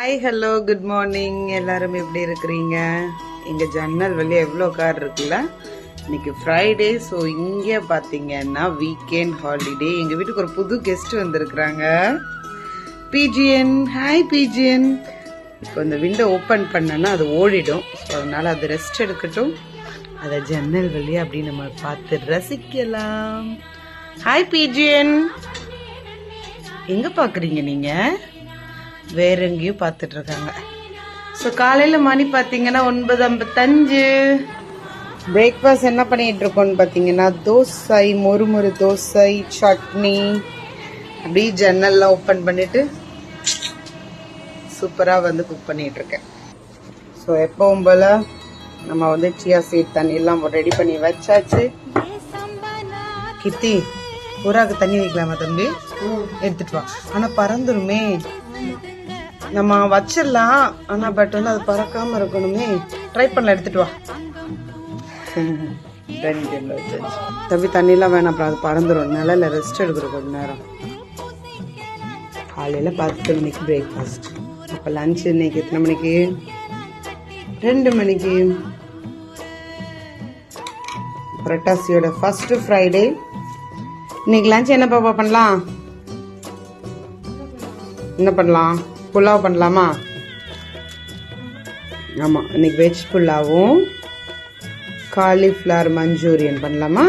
Hi hello good morning எல்லாரும் எப்படி இருக்கிறீங்க? இங்கே ஜன்னல் வழியா எவ்வளோ கார் இருக்குல்ல? இன்னைக்கு ஃப்ரைடே ஸோ இங்கே பார்த்தீங்கன்னா வீக்கெண்ட் ஹாலிடே எங்கள் வீட்டுக்கு ஒரு புது கெஸ்ட் வந்திருக்கிறாங்க. பிஜிஎன் ஹாய் பிஜிஎன் இப்போ இந்த விண்டோ ஓப்பன் பண்ணனா அது ஓடிடும். ஸோ அதனால் அது ரெஸ்ட் எடுக்கட்டும். அதை ஜன்னல் வழியாக அப்படி நம்ம பார்த்து ரசிக்கலாம். ஹாய் பிஜிஎன் எங்கே பார்க்குறீங்க நீங்கள் வேற எங்கேயும் பார்த்துட்டு இருக்காங்க. ஸோ காலையில் மணி பார்த்தீங்கன்னா ஒன்பது ஐம்பத்தஞ்சு. பிரேக்ஃபாஸ்ட் என்ன பண்ணிட்டு இருக்கோம்னு பார்த்தீங்கன்னா தோசை மொறுமொறு தோசை சட்னி அப்படியே ஜன்னல்லாம் ஓப்பன் பண்ணிட்டு சூப்பராக வந்து குக் பண்ணிட்டு இருக்கேன். ஸோ எப்பவும் போல நம்ம வந்து சியா சீட் தண்ணி எல்லாம் ரெடி பண்ணி வச்சாச்சு. கித்தி புறாவுக்கு தண்ணி வைக்கலாமா தம்பி? எடுத்துட்டு வா. ஆனால் பறந்துருமே. நம்ம வச்சிடலாம். ஆனா பட் வந்து அது பறக்காம இருக்கணுமே. ட்ரை பண்ணல எடுத்துட்டு வா. டைனிங் டேபிள் வச்சாச்சு தம்பி தண்ணிலாம் வேணாம் அப்புறம் அது பறந்துடும் நிலையில் ரெஸ்ட் எடுக்கிறோம் கொஞ்ச நேரம். காலையில பத்து மணிக்கு பிரேக்ஃபாஸ்ட் அப்போ லஞ்ச் இன்னைக்கு எத்தனை மணிக்கு? ரெண்டு மணிக்கு. புரட்டாசியோட ஃபர்ஸ்ட் ஃப்ரைடே இன்னைக்கு லஞ்ச் என்ன பாப்பா பண்ணலாம்? என்ன பண்ணலாம்? புலாவ் பண்ணலாமா? ஆமாம் இன்னைக்கு வெஜ் புலாவும் காலிஃப்ளவர் மஞ்சூரியன் பண்ணலாமா?